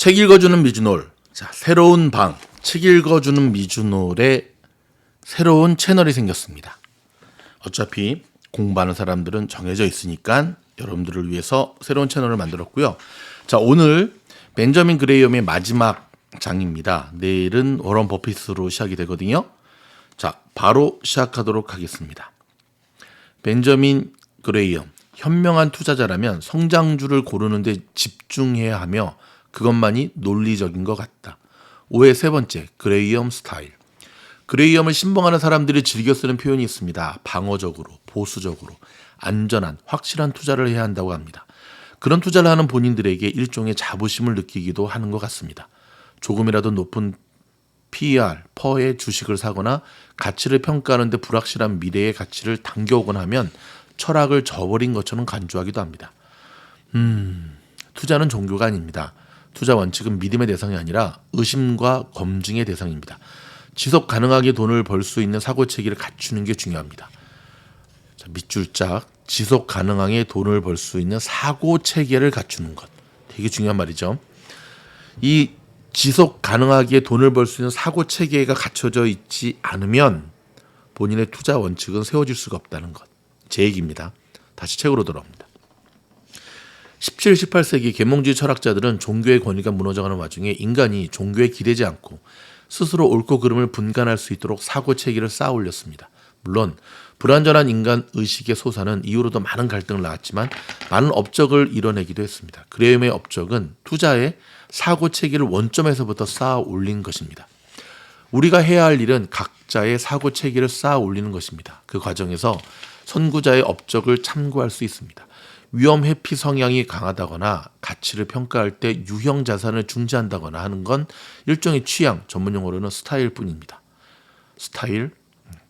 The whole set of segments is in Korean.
책 읽어주는 미주놀. 자, 새로운 방. 책 읽어주는 미주놀의 새로운 채널이 생겼습니다. 어차피 공부하는 사람들은 정해져 있으니까 여러분들을 위해서 새로운 채널을 만들었고요. 자, 오늘 벤저민 그레이엄의 마지막 장입니다. 내일은 워런 버핏으로 시작이 되거든요. 자, 바로 시작하도록 하겠습니다. 벤저민 그레이엄 현명한 투자자라면 성장주를 고르는데 집중해야 하며 그것만이 논리적인 것 같다. 오해 세 번째 그레이엄 스타일. 그레이엄을 신봉하는 사람들이 즐겨 쓰는 표현이 있습니다. 방어적으로, 보수적으로, 안전한, 확실한 투자를 해야 한다고 합니다. 그런 투자를 하는 본인들에게 일종의 자부심을 느끼기도 하는 것 같습니다. 조금이라도 높은 PER, 퍼의 주식을 사거나 가치를 평가하는데 불확실한 미래의 가치를 당겨오곤 하면 철학을 저버린 것처럼 간주하기도 합니다. 음, 투자는 종교가 아닙니다. 투자 원칙은 믿음의 대상이 아니라 의심과 검증의 대상입니다. 지속 가능하게 돈을 벌 수 있는 사고 체계를 갖추는 게 중요합니다. 자, 밑줄 짝 지속 가능하게 돈을 벌 수 있는 사고 체계를 갖추는 것 되게 중요한 말이죠. 이 지속 가능하게 돈을 벌 수 있는 사고 체계가 갖춰져 있지 않으면 본인의 투자 원칙은 세워질 수가 없다는 것. 제 얘기입니다. 다시 책으로 돌아옵니다. 17, 18세기 계몽주의 철학자들은 종교의 권위가 무너져가는 와중에 인간이 종교에 기대지 않고 스스로 옳고 그름을 분간할 수 있도록 사고 체계를 쌓아 올렸습니다. 물론 불완전한 인간 의식의 소사는 이후로도 많은 갈등을 낳았지만 많은 업적을 이뤄내기도 했습니다. 그레임의 업적은 투자의 사고 체계를 원점에서부터 쌓아 올린 것입니다. 우리가 해야 할 일은 각자의 사고 체계를 쌓아 올리는 것입니다. 그 과정에서 선구자의 업적을 참고할 수 있습니다. 위험 회피 성향이 강하다거나 가치를 평가할 때 유형 자산을 중지한다거나 하는 건 일종의 취향, 전문 용어로는 스타일 뿐입니다. 스타일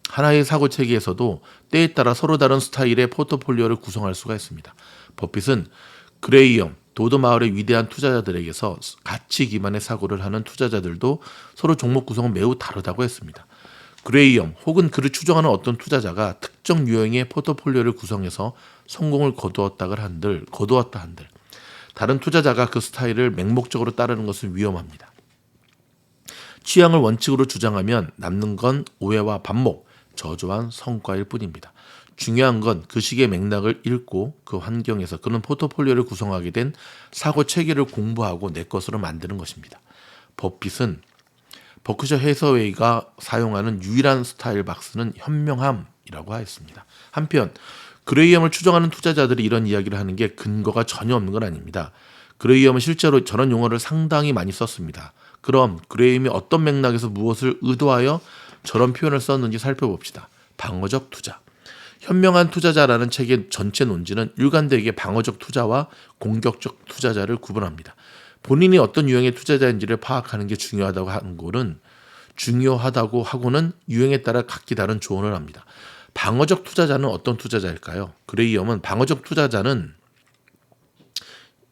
하나의 사고 체계에서도 때에 따라 서로 다른 스타일의 포트폴리오를 구성할 수가 있습니다. 버핏은 그레이엄, 도드 마을의 위대한 투자자들에게서 가치 기반의 사고를 하는 투자자들도 서로 종목 구성은 매우 다르다고 했습니다. 그레이엄 혹은 그를 추종하는 어떤 투자자가 특정 유형의 포트폴리오를 구성해서 성공을 거두었다가 한들 거두었다 한들 다른 투자자가 그 스타일을 맹목적으로 따르는 것은 위험합니다. 취향을 원칙으로 주장하면 남는 건 오해와 반목, 저조한 성과일 뿐입니다. 중요한 건 그 시기의 맥락을 읽고 그 환경에서 그는 포트폴리오를 구성하게 된 사고 체계를 공부하고 내 것으로 만드는 것입니다. 버핏은 버크셔 해서웨이가 사용하는 유일한 스타일 박스는 현명함이라고 하였습니다. 한편 그레이엄을 추정하는 투자자들이 이런 이야기를 하는 게 근거가 전혀 없는 건 아닙니다. 그레이엄은 실제로 저런 용어를 상당히 많이 썼습니다. 그럼 그레이엄이 어떤 맥락에서 무엇을 의도하여 저런 표현을 썼는지 살펴봅시다. 방어적 투자. 현명한 투자자라는 책의 전체 논지는 일관되게 방어적 투자와 공격적 투자자를 구분합니다. 본인이 어떤 유형의 투자자인지를 파악하는 게 중요하다고 하는 거는 중요하다고 하고는 유형에 따라 각기 다른 조언을 합니다. 방어적 투자자는 어떤 투자자일까요? 그레이엄은 방어적 투자자는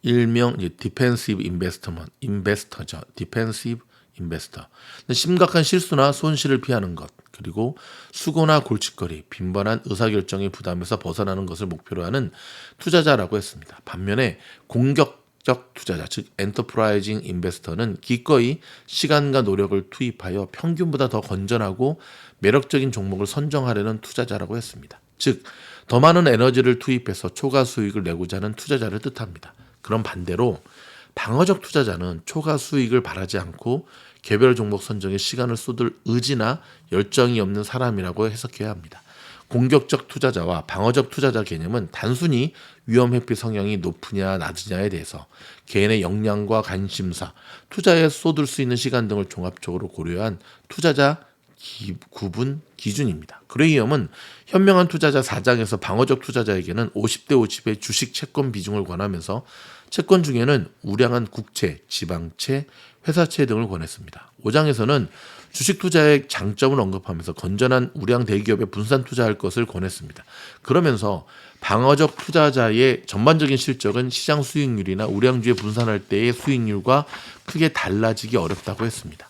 일명 디펜시브 인베스터먼 인베스터죠. 디펜시브 인베스터. 심각한 실수나 손실을 피하는 것, 그리고 수고나 골칫거리, 빈번한 의사결정의 부담에서 벗어나는 것을 목표로 하는 투자자라고 했습니다. 반면에 공격 적 투자자, 즉 엔터프라이징 인베스터는 기꺼이 시간과 노력을 투입하여 평균보다 더 건전하고 매력적인 종목을 선정하려는 투자자라고 했습니다. 즉, 더 많은 에너지를 투입해서 초과 수익을 내고자 하는 투자자를 뜻합니다. 그럼 반대로 방어적 투자자는 초과 수익을 바라지 않고 개별 종목 선정에 시간을 쏟을 의지나 열정이 없는 사람이라고 해석해야 합니다. 공격적 투자자와 방어적 투자자 개념은 단순히 위험 회피 성향이 높으냐 낮으냐에 대해서 개인의 역량과 관심사, 투자에 쏟을 수 있는 시간 등을 종합적으로 고려한 투자자 기, 구분 기준입니다. 그레이엄은 현명한 투자자 4장에서 방어적 투자자에게는 50대 50의 주식 채권 비중을 권하면서 채권 중에는 우량한 국채, 지방채, 회사채 등을 권했습니다. 5장에서는 주식 투자의 장점을 언급하면서 건전한 우량 대기업에 분산 투자할 것을 권했습니다. 그러면서 방어적 투자자의 전반적인 실적은 시장 수익률이나 우량주에 분산할 때의 수익률과 크게 달라지기 어렵다고 했습니다.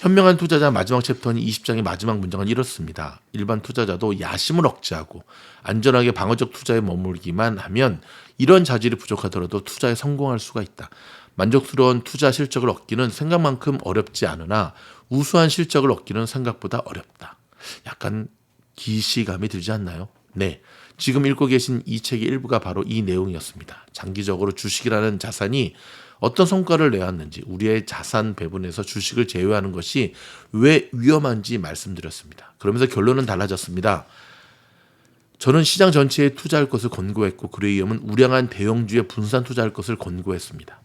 현명한 투자자 마지막 챕터는 20장의 마지막 문장은 이렇습니다. 일반 투자자도 야심을 억제하고 안전하게 방어적 투자에 머물기만 하면 이런 자질이 부족하더라도 투자에 성공할 수가 있다. 만족스러운 투자 실적을 얻기는 생각만큼 어렵지 않으나 우수한 실적을 얻기는 생각보다 어렵다. 약간 기시감이 들지 않나요? 네. 지금 읽고 계신 이 책의 일부가 바로 이 내용이었습니다. 장기적으로 주식이라는 자산이 어떤 성과를 내왔는지 우리의 자산 배분에서 주식을 제외하는 것이 왜 위험한지 말씀드렸습니다. 그러면서 결론은 달라졌습니다. 저는 시장 전체에 투자할 것을 권고했고 그레이엄은 우량한 대형주에 분산 투자할 것을 권고했습니다.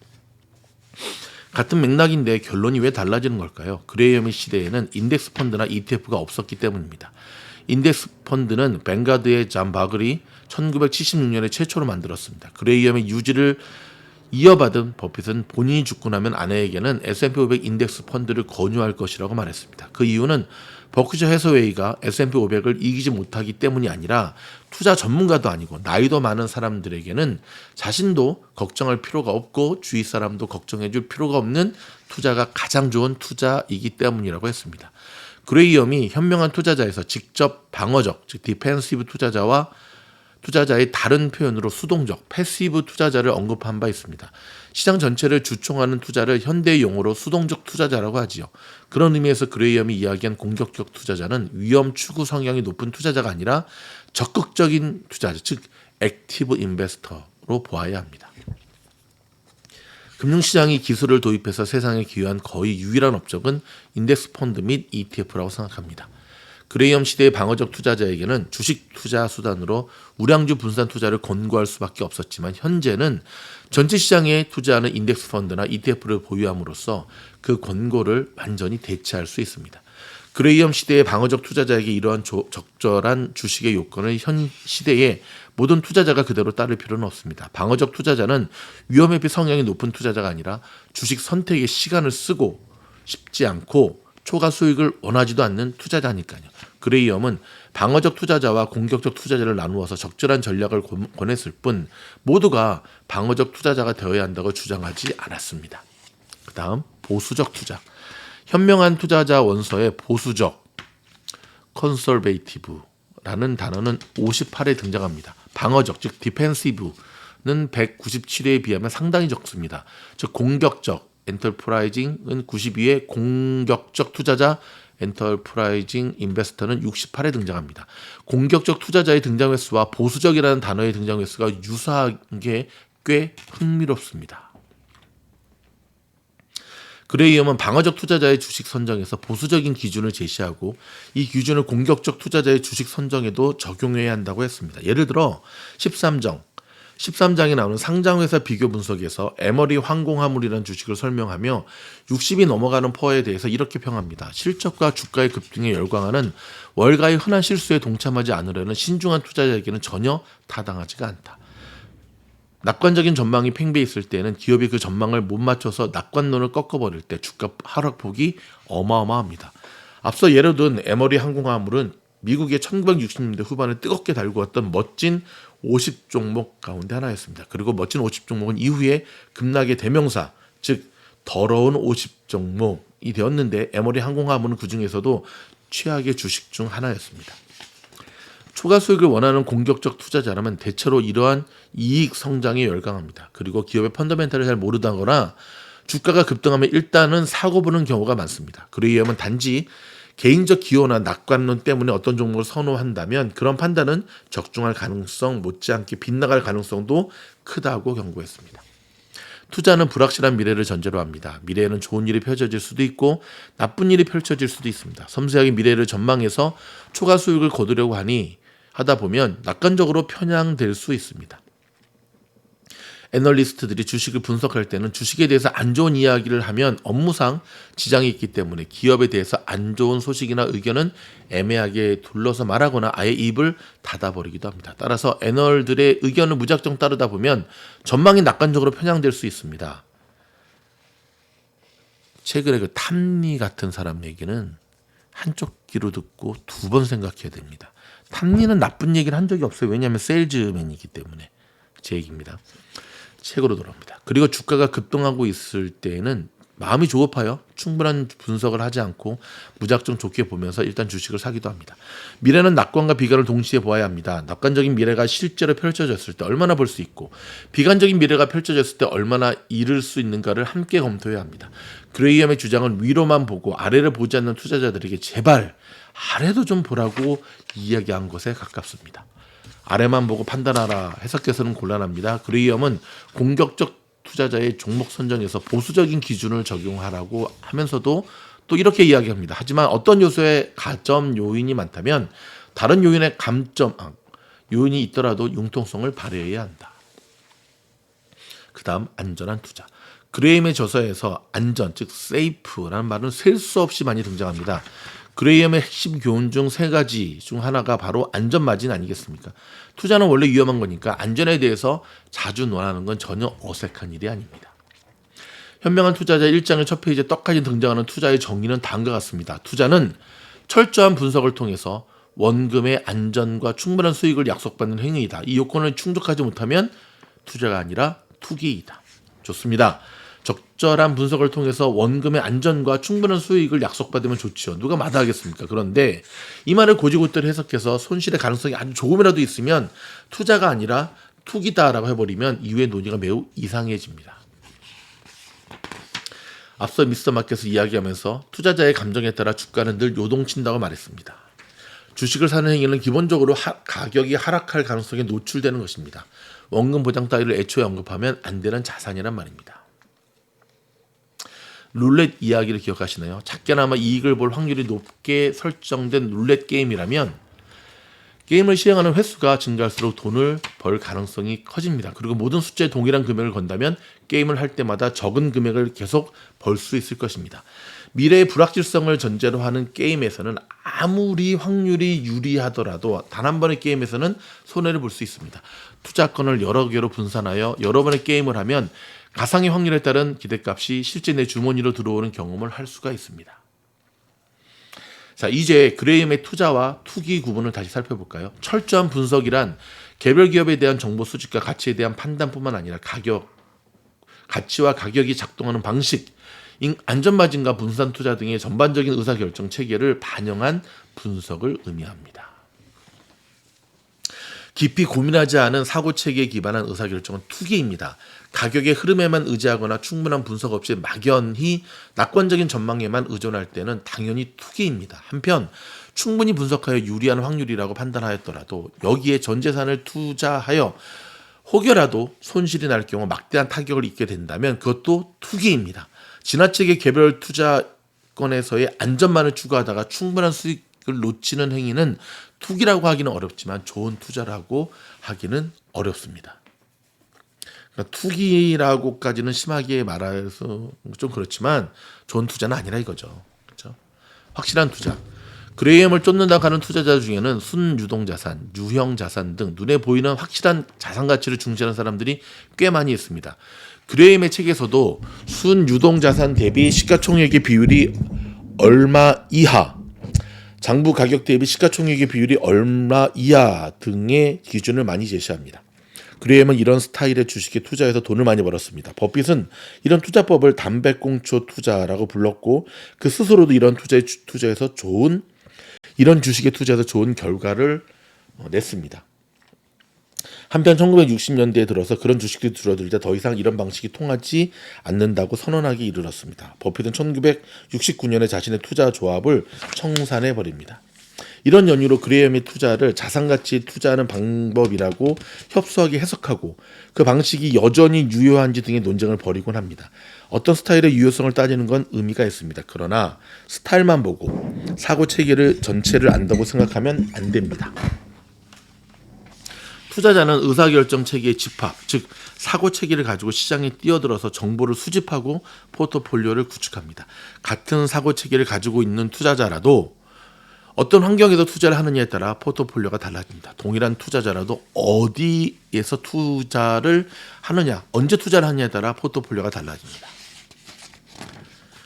같은 맥락인데 결론이 왜 달라지는 걸까요? 그레이엄의 시대에는 인덱스 펀드나 ETF가 없었기 때문입니다. 인덱스 펀드는 뱅가드의 잠 바글이 1976년에 최초로 만들었습니다. 그레이엄의 유지를 이어받은 버핏은 본인이 죽고 나면 아내에게는 S&P 500 인덱스 펀드를 권유할 것이라고 말했습니다. 그 이유는 버크셔 해서웨이가 S&P 500을 이기지 못하기 때문이 아니라 투자 전문가도 아니고 나이도 많은 사람들에게는 자신도 걱정할 필요가 없고 주위 사람도 걱정해 줄 필요가 없는 투자가 가장 좋은 투자이기 때문이라고 했습니다. 그레이엄이 현명한 투자자에서 직접 방어적, 즉 디펜시브 투자자와 투자자의 다른 표현으로 수동적, 패시브 투자자를 언급한 바 있습니다. 시장 전체를 주총하는 투자를 현대 용어로 수동적 투자자라고 하지요. 그런 의미에서 그레이엄이 이야기한 공격적 투자자는 위험 추구 성향이 높은 투자자가 아니라 적극적인 투자자, 즉 액티브 인베스터로 보아야 합니다. 금융시장이 기술을 도입해서 세상에 기여한 거의 유일한 업적은 인덱스 펀드 및 ETF라고 생각합니다. 그레이엄 시대의 방어적 투자자에게는 주식 투자 수단으로 우량주 분산 투자를 권고할 수밖에 없었지만 현재는 전체 시장에 투자하는 인덱스 펀드나 ETF를 보유함으로써 그 권고를 완전히 대체할 수 있습니다. 그레이엄 시대의 방어적 투자자에게 이러한 조, 적절한 주식의 요건을 현 시대에 모든 투자자가 그대로 따를 필요는 없습니다. 방어적 투자자는 위험 회피 성향이 높은 투자자가 아니라 주식 선택에 시간을 쓰고 싶지 않고 초과 수익을 원하지도 않는 투자자니까요. 그레이엄은 방어적 투자자와 공격적 투자자를 나누어서 적절한 전략을 권했을 뿐 모두가 방어적 투자자가 되어야 한다고 주장하지 않았습니다. 그 다음 보수적 투자. 현명한 투자자 원서에 보수적, 컨설베이티브라는 단어는 58에 등장합니다. 방어적, 즉 디펜시브는 197회에 비하면 상당히 적습니다. 즉 공격적, 엔터프라이징은 92에 공격적 투자자, 엔터프라이징 인베스터는 68에 등장합니다. 공격적 투자자의 등장 횟수와 보수적이라는 단어의 등장 횟수가 유사한 게 꽤 흥미롭습니다. 그레이엄은 방어적 투자자의 주식 선정에서 보수적인 기준을 제시하고 이 기준을 공격적 투자자의 주식 선정에도 적용해야 한다고 했습니다. 예를 들어 13정 13장에 나오는 상장회사 비교 분석에서 에머리 항공화물이라는 주식을 설명하며 60이 넘어가는 퍼에 대해서 이렇게 평합니다. 실적과 주가의 급등에 열광하는 월가의 흔한 실수에 동참하지 않으려는 신중한 투자자에게는 전혀 타당하지가 않다. 낙관적인 전망이 팽배해 있을 때는 기업이 그 전망을 못 맞춰서 낙관론을 꺾어버릴 때 주가 하락폭이 어마어마합니다. 앞서 예로 든 에머리 항공화물은 미국의 1960년대 후반에 뜨겁게 달고 왔던 멋진 50 종목 가운데 하나였습니다. 그리고 멋진 50 종목은 이후에 급락의 대명사, 즉 더러운 50 종목이 되었는데 에머리 항공화물은 그 중에서도 최악의 주식 중 하나였습니다. 초과 수익을 원하는 공격적 투자자라면 대체로 이러한 이익 성장에 열광합니다. 그리고 기업의 펀더멘탈을 잘 모르다거나 주가가 급등하면 일단은 사고 보는 경우가 많습니다. 그레이엄은 단지 개인적 기호나 낙관론 때문에 어떤 종목을 선호한다면 그런 판단은 적중할 가능성 못지않게 빗나갈 가능성도 크다고 경고했습니다. 투자는 불확실한 미래를 전제로 합니다. 미래에는 좋은 일이 펼쳐질 수도 있고 나쁜 일이 펼쳐질 수도 있습니다. 섬세하게 미래를 전망해서 초과 수익을 거두려고 하니 하다 보면 낙관적으로 편향될 수 있습니다. 애널리스트들이 주식을 분석할 때는 주식에 대해서 안 좋은 이야기를 하면 업무상 지장이 있기 때문에 기업에 대해서 안 좋은 소식이나 의견은 애매하게 둘러서 말하거나 아예 입을 닫아버리기도 합니다. 따라서 애널들의 의견을 무작정 따르다 보면 전망이 낙관적으로 편향될 수 있습니다. 최근에 그 탐리 같은 사람 얘기는 한쪽 귀로 듣고 두 번 생각해야 됩니다. 탐리는 나쁜 얘기를 한 적이 없어요. 왜냐하면 세일즈맨이기 때문에 제 얘기입니다. 책으로 돌아옵니다. 그리고 주가가 급등하고 있을 때에는 마음이 조급하여 충분한 분석을 하지 않고 무작정 좋게 보면서 일단 주식을 사기도 합니다. 미래는 낙관과 비관을 동시에 보아야 합니다. 낙관적인 미래가 실제로 펼쳐졌을 때 얼마나 볼 수 있고 비관적인 미래가 펼쳐졌을 때 얼마나 이룰 수 있는가를 함께 검토해야 합니다. 그레이엄의 주장은 위로만 보고 아래를 보지 않는 투자자들에게 제발 아래도 좀 보라고 이야기한 것에 가깝습니다. 아래만 보고 판단하라 해석해서는 곤란합니다. 그레이엄은 공격적 투자자의 종목 선정에서 보수적인 기준을 적용하라고 하면서도 또 이렇게 이야기합니다. 하지만 어떤 요소에 가점 요인이 많다면 다른 요인의 감점 아, 요인이 있더라도 융통성을 발휘해야 한다. 그다음 안전한 투자. 그레임의 저서에서 안전 즉 safe라는 말은 셀 수 없이 많이 등장합니다. 그레이엄의 핵심 교훈 중 세 가지 중 하나가 바로 안전 마진 아니겠습니까? 투자는 원래 위험한 거니까 안전에 대해서 자주 논하는 건 전혀 어색한 일이 아닙니다. 현명한 투자자 1장의 첫 페이지에 떡하니 등장하는 투자의 정의는 다음과 같습니다. 투자는 철저한 분석을 통해서 원금의 안전과 충분한 수익을 약속받는 행위이다. 이 요건을 충족하지 못하면 투자가 아니라 투기이다. 좋습니다. 적절한 분석을 통해서 원금의 안전과 충분한 수익을 약속받으면 좋지요. 누가 마다하겠습니까? 그런데 이 말을 고지고대로 해석해서 손실의 가능성이 아주 조금이라도 있으면 투자가 아니라 투기다라고 해버리면 이후의 논의가 매우 이상해집니다. 앞서 미스터 마켓을 이야기하면서 투자자의 감정에 따라 주가는 늘 요동친다고 말했습니다. 주식을 사는 행위는 기본적으로 하, 가격이 하락할 가능성에 노출되는 것입니다. 원금 보장 따위를 애초에 언급하면 안 되는 자산이란 말입니다. 룰렛 이야기를 기억하시나요? 작게나마 이익을 볼 확률이 높게 설정된 룰렛 게임이라면 게임을 시행하는 횟수가 증가할수록 돈을 벌 가능성이 커집니다. 그리고 모든 숫자에 동일한 금액을 건다면 게임을 할 때마다 적은 금액을 계속 벌 수 있을 것입니다. 미래의 불확실성을 전제로 하는 게임에서는 아무리 확률이 유리하더라도 단 한 번의 게임에서는 손해를 볼 수 있습니다. 투자권을 여러 개로 분산하여 여러 번의 게임을 하면 가상의 확률에 따른 기대값이 실제 내 주머니로 들어오는 경험을 할 수가 있습니다. 자, 이제 그레임의 투자와 투기 구분을 다시 살펴볼까요? 철저한 분석이란 개별 기업에 대한 정보 수집과 가치에 대한 판단뿐만 아니라 가격, 가치와 가격이 작동하는 방식, 안전마진과 분산 투자 등의 전반적인 의사결정 체계를 반영한 분석을 의미합니다. 깊이 고민하지 않은 사고 체계에 기반한 의사결정은 투기입니다. 가격의 흐름에만 의지하거나 충분한 분석 없이 막연히 낙관적인 전망에만 의존할 때는 당연히 투기입니다. 한편 충분히 분석하여 유리한 확률이라고 판단하였더라도 여기에 전 재산을 투자하여 혹여라도 손실이 날 경우 막대한 타격을 입게 된다면 그것도 투기입니다. 지나치게 개별 투자권에서의 안전만을 추구하다가 충분한 수익을 놓치는 행위는 투기라고 하기는 어렵지만 좋은 투자라고 하기는 어렵습니다. 그러니까 투기라고까지는 심하게 말해서 좀 그렇지만 좋은 투자는 아니라 이거죠. 그렇죠? 확실한 투자. 그레이엄을 쫓는다 하는 투자자 중에는 순유동 자산, 유형 자산 등 눈에 보이는 확실한 자산 가치를 중시하는 사람들이 꽤 많이 있습니다. 그레이엄의 책에서도 순유동 자산 대비 시가총액의 비율이 얼마 이하, 장부 가격 대비 시가총액의 비율이 얼마 이하 등의 기준을 많이 제시합니다. 그레이엄은 이런 스타일의 주식에 투자해서 돈을 많이 벌었습니다. 버핏은 이런 투자법을 담배꽁초 투자라고 불렀고 그 스스로도 이런 투자에 투자해서 좋은 이런 주식에 투자해서 좋은 결과를 어, 냈습니다. 한편 1960년대에 들어서 그런 주식들이 줄어들자 더 이상 이런 방식이 통하지 않는다고 선언하기 이르렀습니다. 버핏은 1969년에 자신의 투자 조합을 청산해 버립니다. 이런 연유로 그레이엄의 투자를 자산가치 투자하는 방법이라고 협소하게 해석하고 그 방식이 여전히 유효한지 등의 논쟁을 벌이곤 합니다. 어떤 스타일의 유효성을 따지는 건 의미가 있습니다. 그러나 스타일만 보고 사고 체계를 전체를 안다고 생각하면 안 됩니다. 투자자는 의사결정 체계의 집합, 즉 사고 체계를 가지고 시장에 뛰어들어서 정보를 수집하고 포트폴리오를 구축합니다. 같은 사고 체계를 가지고 있는 투자자라도 어떤 환경에서 투자를 하느냐에 따라 포트폴리오가 달라집니다. 동일한 투자자라도 어디에서 투자를 하느냐, 언제 투자를 하느냐에 따라 포트폴리오가 달라집니다.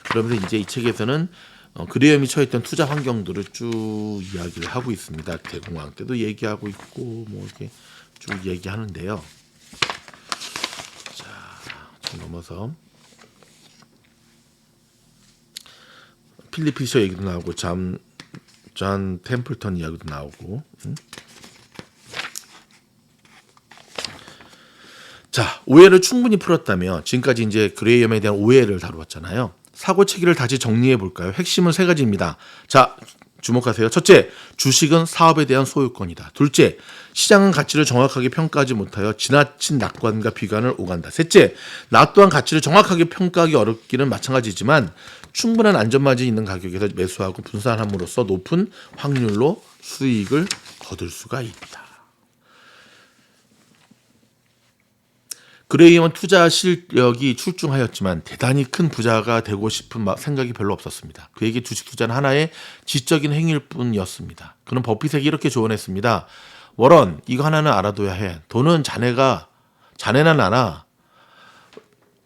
그러면서 이제 이 책에서는 어, 그레이엄이 처했던 투자 환경들을 쭉 이야기를 하고 있습니다. 대공황 때도 얘기하고 있고 뭐 이렇게 쭉 얘기하는데요. 자, 좀 넘어서 필립 피셔 얘기도 나오고 잠, 존 템플턴 이야기도 나오고. 음? 자, 오해를 충분히 풀었다면 지금까지 이제 그레이엄에 대한 오해를 다루었잖아요. 사고 체계를 다시 정리해 볼까요? 핵심은 세 가지입니다. 자, 주목하세요. 첫째, 주식은 사업에 대한 소유권이다. 둘째, 시장은 가치를 정확하게 평가하지 못하여 지나친 낙관과 비관을 오간다. 셋째, 나 또한 가치를 정확하게 평가하기 어렵기는 마찬가지지만 충분한 안전마진이 있는 가격에서 매수하고 분산함으로써 높은 확률로 수익을 거둘 수가 있다. 그레이엄은 투자 실력이 출중하였지만 대단히 큰 부자가 되고 싶은 마- 생각이 별로 없었습니다. 그에게 주식 투자는 하나의 지적인 행위일 뿐이었습니다. 그는 버핏에게 이렇게 조언했습니다. 워런, 이거 하나는 알아둬야 해. 돈은 자네가 자네나 나나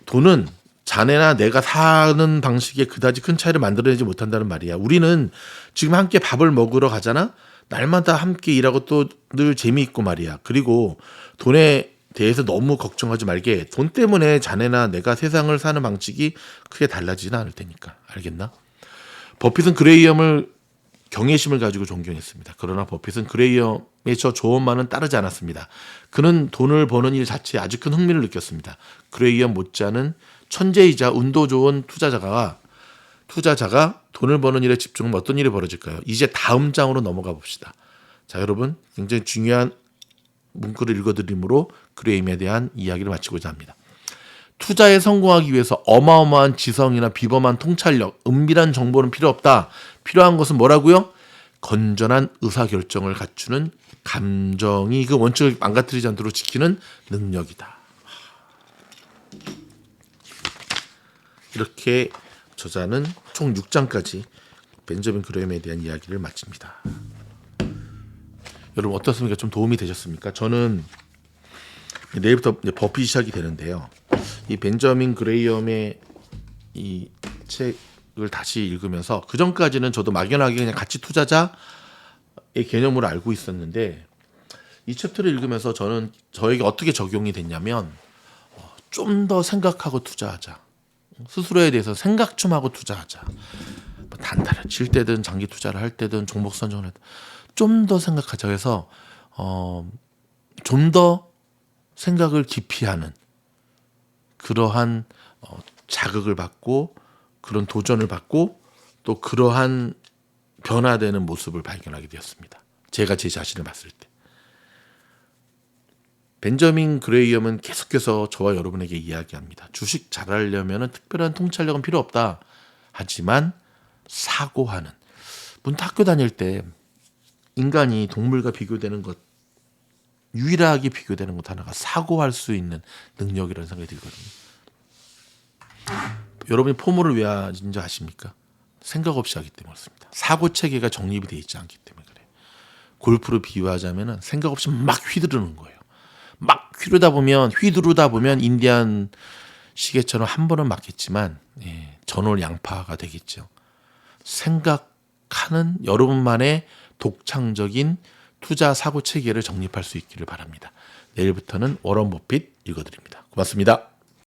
돈은 자네나 내가 사는 방식에 그다지 큰 차이를 만들어내지 못한다는 말이야. 우리는 지금 함께 밥을 먹으러 가잖아. 날마다 함께 일하고 또 늘 재미있고 말이야. 그리고 돈에 대해서 너무 걱정하지 말게. 돈 때문에 자네나 내가 세상을 사는 방식이 크게 달라지지는 않을 테니까. 알겠나? 버핏은 그레이엄을 경외심을 가지고 존경했습니다. 그러나 버핏은 그레이엄의 저 조언만은 따르지 않았습니다. 그는 돈을 버는 일 자체에 아주 큰 흥미를 느꼈습니다. 그레이엄 못지않은 천재이자 운도 좋은 투자자가 투자자가 돈을 버는 일에 집중하면 어떤 일이 벌어질까요? 이제 다음 장으로 넘어가 봅시다. 자, 여러분 굉장히 중요한 문구를 읽어드림으로 그레이엄에 대한 이야기를 마치고자 합니다. 투자에 성공하기 위해서 어마어마한 지성이나 비범한 통찰력, 은밀한 정보는 필요 없다. 필요한 것은 뭐라고요? 건전한 의사결정을 갖추는 감정이 그 원칙을 망가뜨리지 않도록 지키는 능력이다. 이렇게 저자는 총 6장까지 벤저민 그레임에 대한 이야기를 마칩니다. 여러분 어떻습니까? 좀 도움이 되셨습니까? 저는 내일부터 버핏 시작이 되는데요. 이 벤저민 그레이엄의 이 책을 다시 읽으면서 그 전까지는 저도 막연하게 그냥 가치 투자자의 개념으로 알고 있었는데 이 챕터를 읽으면서 저는 저에게 어떻게 적용이 됐냐면 어, 좀더 생각하고 투자하자. 스스로에 대해서 생각 좀 하고 투자하자. 뭐 단타를 칠 때든 장기 투자를 할 때든 종목 선정을 할 때 좀 더 생각하자. 그래서 어, 좀 더 생각을 깊이 하는 그러한 어, 자극을 받고 그런 도전을 받고 또 그러한 변화되는 모습을 발견하게 되었습니다. 제가 제 자신을 봤을 때. 벤저민 그레이엄은 계속해서 저와 여러분에게 이야기합니다. 주식 잘하려면 특별한 통찰력은 필요 없다. 하지만 사고하는 문도 학교 다닐 때 인간이 동물과 비교되는 것 유일하게 비교되는 것 하나가 사고할 수 있는 능력이라는 생각이 들거든요. 여러분이 포모를 왜 하는지 아십니까? 생각 없이 하기 때문에 그렇습니다. 사고 체계가 정립이 되어 있지 않기 때문에 그래요. 골프로 비유하자면은 생각 없이 막 휘두르는 거예요. 막 휘두르다 보면 휘두르다 보면 인디안 시계처럼 한 번은 맞겠지만 예, 전월 양파가 되겠죠. 생각하는 여러분만의 독창적인 투자 사고 체계를 정립할 수 있기를 바랍니다. 내일부터는 워런 버핏 읽어드립니다. 고맙습니다.